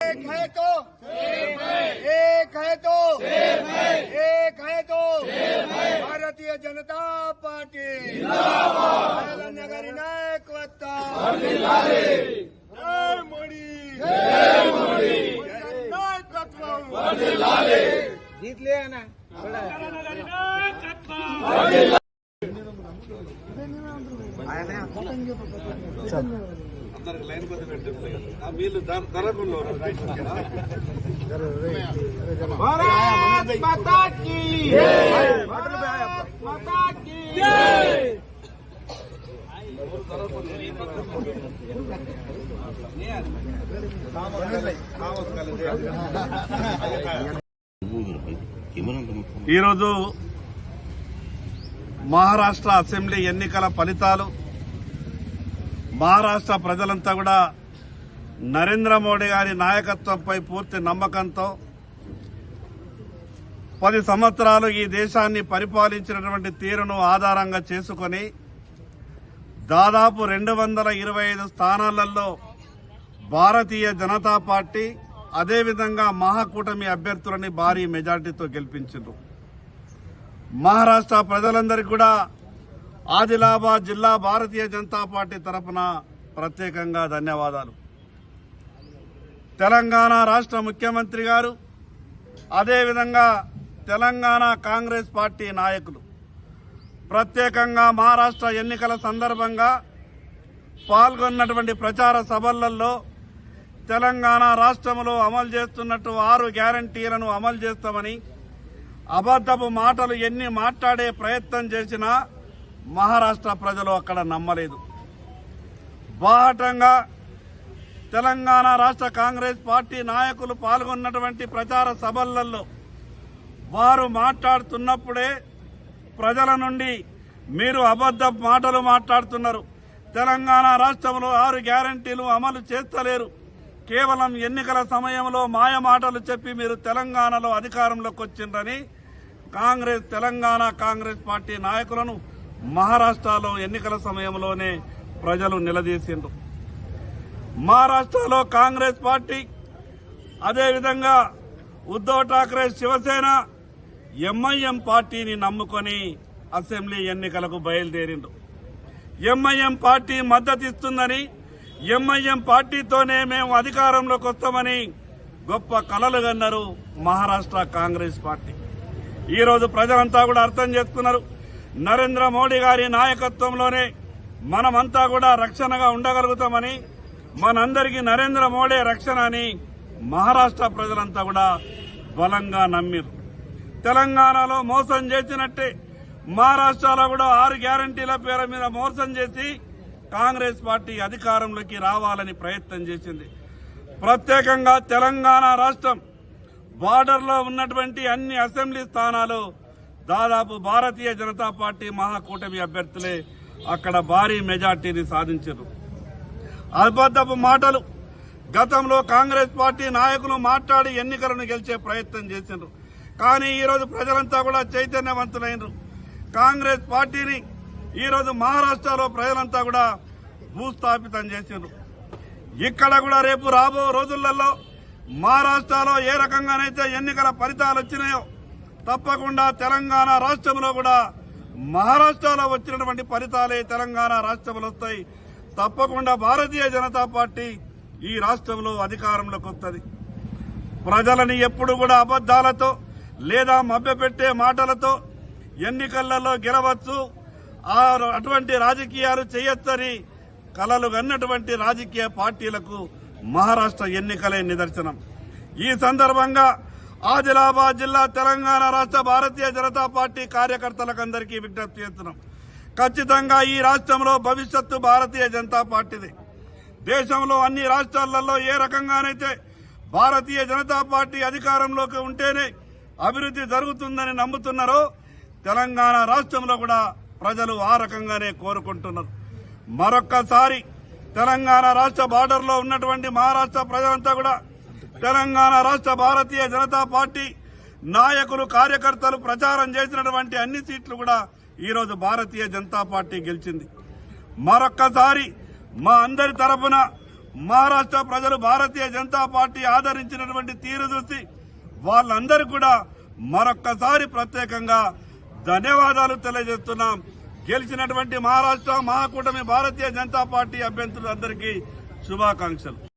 एक है तो एक है तो एक है तो भारतीय जनता पार्टी। नगरी नायक జనతా పార్టీ నగరి నాయకత్వం జై మోడీ నాయకత్వం భారత్ మాతా కీ భారత్ మాతా కీ ఈరోజు మహారాష్ట్ర అసెంబ్లీ ఎన్నికల ఫలితాలు మహారాష్ట్ర ప్రజలంతా కూడా నరేంద్ర మోడీ గారి నాయకత్వంపై పూర్తి నమ్మకంతో పది సంవత్సరాలు ఈ దేశాన్ని పరిపాలించినటువంటి తీరును ఆధారంగా చేసుకొని దాదాపు రెండు వందల ఇరవై ఐదు స్థానాలలో భారతీయ జనతా పార్టీ అదేవిధంగా మహాకూటమి అభ్యర్థులని భారీ మెజార్టీతో గెలిపించారు మహారాష్ట్ర ప్రజలందరికీ కూడా ఆదిలాబాద్ జిల్లా భారతీయ జనతా పార్టీ తరఫున ప్రత్యేకంగా ధన్యవాదాలు. తెలంగాణ రాష్ట్ర ముఖ్యమంత్రి గారు అదేవిధంగా తెలంగాణ కాంగ్రెస్ పార్టీ నాయకులు. ప్రత్యేకంగా మహారాష్ట్ర ఎన్నికల సందర్భంగా పాల్గొన్నటువంటి ప్రచార సభలలో తెలంగాణ రాష్ట్రంలో అమలు చేస్తున్నట్టు ఆరు గ్యారంటీలను అమలు చేస్తామని అబద్దపు మాటలు ఎన్ని మాట్లాడే ప్రయత్నం చేసినా మహారాష్ట్ర ప్రజలు అక్కడ నమ్మలేదు. బాహటంగా తెలంగాణ రాష్ట్ర కాంగ్రెస్ పార్టీ నాయకులు పాల్గొన్నటువంటి ప్రచార సభలలో వారు మాట్లాడుతున్నప్పుడే ప్రజల నుండి మీరు అబద్ధ మాటలు మాట్లాడుతున్నారు. తెలంగాణ రాష్ట్రంలో ఆరు గ్యారంటీలు అమలు చేస్తలేరు. కేవలం ఎన్నికల సమయంలో మాయ మాటలు చెప్పి మీరు తెలంగాణలో అధికారంలోకి వచ్చిందని కాంగ్రెస్ తెలంగాణ కాంగ్రెస్ పార్టీ నాయకులను మహారాష్ట్రలో ఎన్నికల సమయంలోనే ప్రజలు నిలదీసిండ్రు. మహారాష్ట్రలో కాంగ్రెస్ పార్టీ అదేవిధంగా ఉద్దవ్ ఠాక్రే శివసేన ఎంఐఎం పార్టీని నమ్ముకొని అసెంబ్లీ ఎన్నికలకు బయలుదేరిండు ఎంఐఎం పార్టీ మద్దతిస్తుందని ఎంఐఎం పార్టీతోనే మేము అధికారంలోకి వస్తామని గొప్ప కలలు కన్నారు మహారాష్ట్ర కాంగ్రెస్ పార్టీ. ఈరోజు ప్రజలంతా కూడా అర్థం చేసుకున్నారు నరేంద్ర మోడీ గారి నాయకత్వంలోనే మనమంతా కూడా రక్షణగా ఉండగలుగుతామని మనందరికీ నరేంద్ర మోడీ రక్షణ అని మహారాష్ట్ర ప్రజలంతా కూడా బలంగా నమ్మిరు. తెలంగాణలో మోసం చేసినట్టే మహారాష్ట్రలో కూడా ఆరు గ్యారంటీల పేరు మీద మోసం చేసి కాంగ్రెస్ పార్టీ అధికారంలోకి రావాలని ప్రయత్నం చేసింది. ప్రత్యేకంగా తెలంగాణ రాష్ట్రం బార్డర్లో ఉన్నటువంటి అన్ని అసెంబ్లీ స్థానాలు దాదాపు భారతీయ జనతా పార్టీ మహాకూటమి అభ్యర్థులే అక్కడ భారీ మెజార్టీని సాధించారు. అబద్దపు మాటలు. గతంలో కాంగ్రెస్ పార్టీ నాయకులు మాట్లాడి ఎన్నికలను గెలిచే ప్రయత్నం చేసిండ్రు. కానీ ఈరోజు ప్రజలంతా కూడా చైతన్యవంతులైనరు. కాంగ్రెస్ పార్టీని ఈరోజు మహారాష్ట్రలో ప్రజలంతా కూడా భూస్థాపితం చేసిండ్రు. ఇక్కడ కూడా రేపు రాబో రోజులలో మహారాష్ట్రలో ఏ రకంగానైతే ఎన్నికల ఫలితాలు వచ్చినాయో తప్పకుండా తెలంగాణ రాష్ట్రంలో కూడా మహారాష్ట్రలో వచ్చినటువంటి ఫలితాలే తెలంగాణ రాష్ట్రంలో వస్తాయి. తప్పకుండా భారతీయ జనతా పార్టీ ఈ రాష్ట్రంలో అధికారంలోకి వస్తుంది. ప్రజలని ఎప్పుడు కూడా అబద్దాలతో లేదా మభ్యపెట్టే మాటలతో ఎన్నికలలో గెలవచ్చు. అటువంటి రాజకీయాలు చేయొచ్చని కలలు కన్నటువంటి రాజకీయ పార్టీలకు మహారాష్ట్ర ఎన్నికలే నిదర్శనం. ఈ సందర్భంగా ఆదిలాబాద్ జిల్లా తెలంగాణ రాష్ట్ర భారతీయ జనతా పార్టీ కార్యకర్తలకు అందరికీ విజ్ఞప్తి చేస్తున్నాం. ఖచ్చితంగా ఈ రాష్ట్రంలో భవిష్యత్తు భారతీయ జనతా పార్టీది. దేశంలో అన్ని రాష్ట్రాలలో ఏ రకంగానైతే భారతీయ జనతా పార్టీ అధికారంలోకి ఉంటేనే అభివృద్ధి జరుగుతుందని నమ్ముతున్నారో తెలంగాణ రాష్ట్రంలో కూడా ప్రజలు ఆ రకంగానే కోరుకుంటున్నారు. మరొక్కసారి తెలంగాణ రాష్ట్ర బార్డర్లో ఉన్నటువంటి మహారాష్ట్ర ప్రజలంతా కూడా తెలంగాణ రాష్ట్ర భారతీయ జనతా పార్టీ నాయకులు కార్యకర్తలు ప్రచారం చేసినటువంటి అన్ని సీట్లు కూడా ఈరోజు భారతీయ జనతా పార్టీ గెలిచింది. మరొక్కసారి మా అందరి తరఫున మహారాష్ట్ర ప్రజలు భారతీయ జనతా పార్టీ ఆదరించినటువంటి తీరు చూసి వాళ్ళందరూ కూడా మరొక్కసారి ప్రత్యేకంగా ధన్యవాదాలు తెలియజేస్తున్నాం. గెలిచినటువంటి మహారాష్ట్ర మహాకూటమి భారతీయ జనతా పార్టీ అభ్యర్థులందరికీ శుభాకాంక్షలు.